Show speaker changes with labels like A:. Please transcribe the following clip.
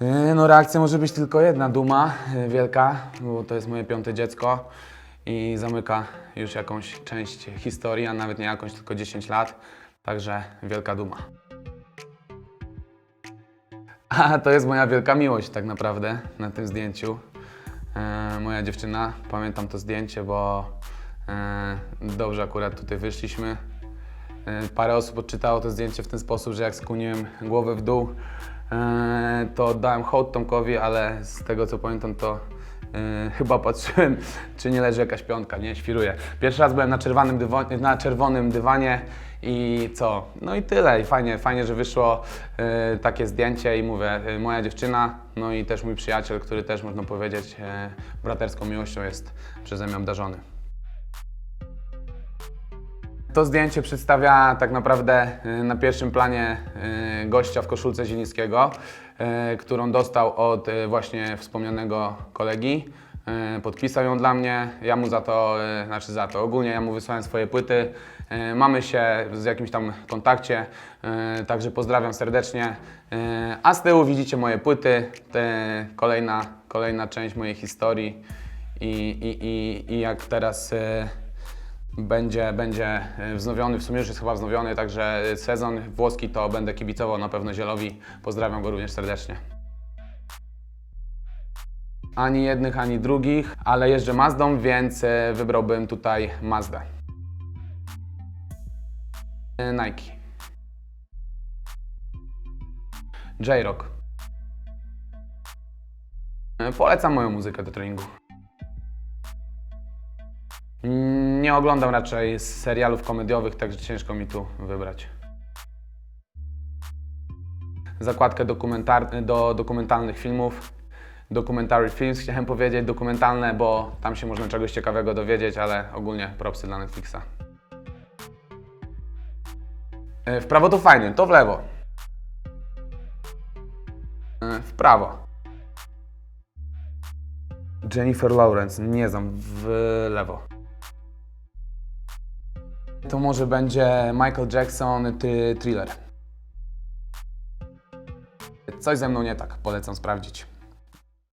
A: Yy, No reakcja może być tylko jedna, duma yy, wielka, bo to jest moje piąte dziecko i zamyka już jakąś część historii, a nawet nie jakąś, tylko 10 lat, także wielka duma. A to jest moja wielka miłość tak naprawdę na tym zdjęciu. E, moja dziewczyna, pamiętam to zdjęcie, bo e, dobrze akurat tutaj wyszliśmy. E, parę osób odczytało to zdjęcie w ten sposób, że jak skłoniłem głowę w dół, e, to oddałem hołd Tomkowi, ale z tego co pamiętam to e, chyba patrzyłem, czy nie leży jakaś piątka, nie, świruję. Pierwszy raz byłem na, czerwonym dywo- na czerwonym dywanie i co? No i tyle. I fajnie, fajnie że wyszło e, takie zdjęcie i mówię, e, moja dziewczyna, no i też mój przyjaciel, który też można powiedzieć e, braterską miłością jest przeze mnie obdarzony. To zdjęcie przedstawia tak naprawdę y, na pierwszym planie y, gościa w koszulce Zielińskiego, y, którą dostał od właśnie wspomnianego kolegi. Podpisał ją dla mnie, ja mu za to, znaczy za to, ogólnie ja mu wysłałem swoje płyty. Mamy się w jakimś tam kontakcie, także pozdrawiam serdecznie. A z tyłu widzicie moje płyty, kolejna, kolejna część mojej historii i, i, i, i jak teraz będzie, będzie y, wznowiony, w sumie już jest chyba wznowiony, także sezon włoski to będę kibicował na pewno Zielowi. Pozdrawiam go również serdecznie. Ani jednych, ani drugich, ale jeżdżę Mazdą, więc y, wybrałbym tutaj Mazdę. Nike. J-Rock. Polecam moją muzykę do treningu. Nie oglądam raczej serialów komediowych, także ciężko mi tu wybrać. Zakładkę dokumentar- do dokumentalnych filmów. Documentary films chciałem powiedzieć, dokumentalne, bo tam się można czegoś ciekawego dowiedzieć, ale ogólnie propsy dla Netflixa. E, W prawo to fajnie, to w lewo. E, W prawo. Jennifer Lawrence, nie znam, w lewo. To może będzie Michael Jackson, ty, thriller. Coś ze mną nie tak, polecam sprawdzić.